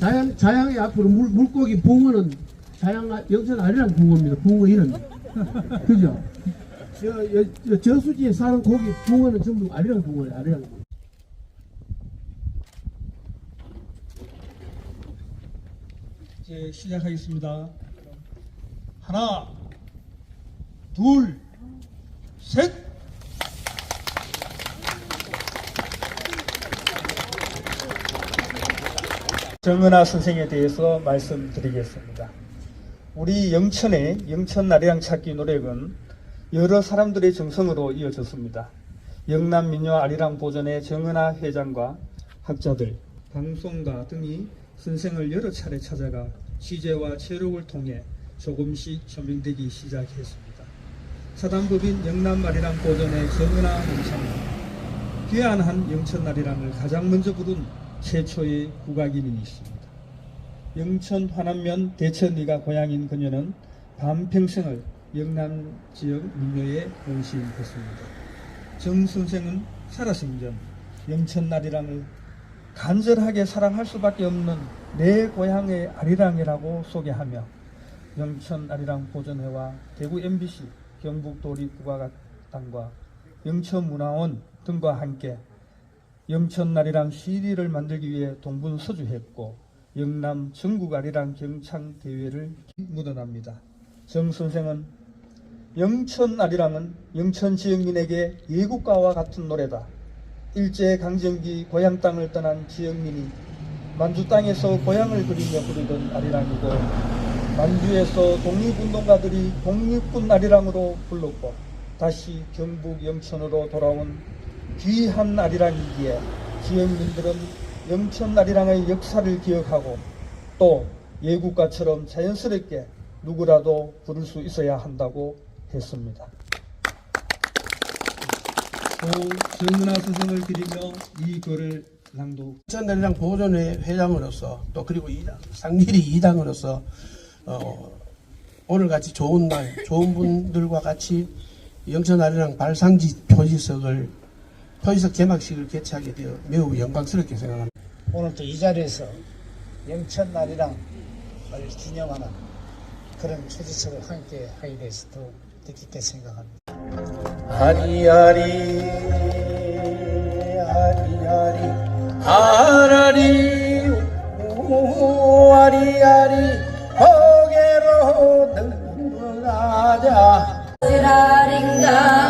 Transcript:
자양, 자양의 앞으로 물, 물고기 붕어는 자양, 아- 영천 아리랑 붕어입니다. 붕어 이름. 그죠? 저, 여, 저, 저수지에 사는 고기 붕어는 전부 아리랑 붕어예요. 아리랑 붕어. 이제 시작하겠습니다. 하나, 둘, 셋. 정은아 선생에 대해서 말씀드리겠습니다. 우리 영천의 영천 나리랑 찾기 노력은 여러 사람들의 정성으로 이어졌습니다. 영남 민요 아리랑 보전의 정은아 회장과 학자들, 방송가 등이 선생을 여러 차례 찾아가 취재와 체록을 통해 조금씩 조명되기 시작했습니다. 사단법인 영남 아리랑 보전의 정은아 원장은 귀한한 영천 아리랑을 가장 먼저 부른 최초의 국악인이십니다. 영천 화남면 대천리가 고향인 그녀는 반평생을 영남 지역 민요에 헌신했습니다. 정 선생은 살아생전 영천 아리랑을 간절하게 사랑할 수밖에 없는 내 고향의 아리랑이라고 소개하며 영천 아리랑 보존회와 대구 MBC 경북 도립국악단과 영천문화원 등과 함께 영천아리랑 CD를 만들기 위해 동분서주했고 영남 전국아리랑 경창대회를 묻어납니다. 정 선생은 영천아리랑은 영천 지역민에게 예국가와 같은 노래다. 일제강점기 고향 땅을 떠난 지역민이 만주 땅에서 고향을 그리며 부르던 아리랑이고 만주에서 독립운동가들이 독립군 아리랑으로 불렀고 다시 경북 영천으로 돌아온 귀한 아리랑이기에 지역민들은 영천 아리랑의 역사를 기억하고 또 예국가처럼 자연스럽게 누구라도 부를 수 있어야 한다고 했습니다. 또 정은아 선생을 드리며 이 글을 낭독 천나리랑 보존회 회장으로서 또 그리고 이 상길이 이당으로서 어, 오늘 같이 좋은 날 좋은 분들과 같이 영천아리랑 발상지 표지석을 토이석 개막식을 개최하게 되어 매우 영광스럽게 생각합니다. 오늘 또 이 자리에서 영천날이랑 을 기념하는 그런 초지석을 함께 하게 돼서 더욱 뜻깊게 생각합니다. 아리아리 아리아리 아라리 우아리아리 고개로 등불하자 아라링가